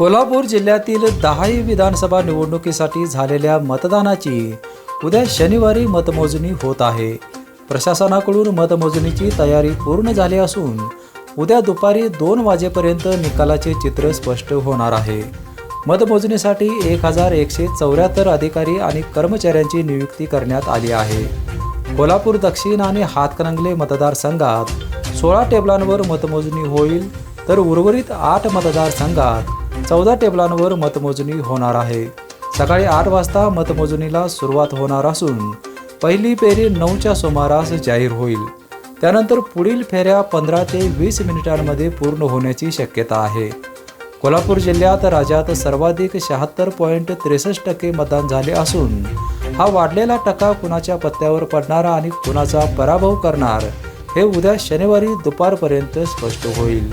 कोल्हापूर जिल्ह्यातील दहाही विधानसभा निवडणुकीसाठी झालेल्या मतदानाची उद्या शनिवारी मतमोजणी होत आहे. प्रशासनाकडून मतमोजणीची तयारी पूर्ण झाली असून उद्या दुपारी दोन वाजेपर्यंत निकालाचे चित्र स्पष्ट होणार आहे. मतमोजणीसाठी एक हजार एकशे चौऱ्याहत्तर अधिकारी आणि कर्मचाऱ्यांची नियुक्ती करण्यात आली आहे. कोल्हापूर दक्षिण आणि हातकणंगले मतदारसंघात सोळा टेबलांवर मतमोजणी होईल तर उर्वरित आठ मतदारसंघात चौदा टेबलांवर मतमोजणी होणार आहे. सकाळी आठ वाजता मतमोजणीला सुरुवात होणार असून पहिली फेरी नऊच्या सुमारास जाहीर होईल. त्यानंतर पुढील फेऱ्या पंधरा ते वीस मिनिटांमध्ये पूर्ण होण्याची शक्यता आहे. कोल्हापूर जिल्ह्यात राज्यात सर्वाधिक शहात्तर पॉईंट त्रेसष्ट टक्के मतदान झाले असून हा वाढलेला टक्का कुणाच्या पत्त्यावर पडणार आणि कुणाचा पराभव करणार हे उद्या शनिवारी दुपारपर्यंत स्पष्ट होईल.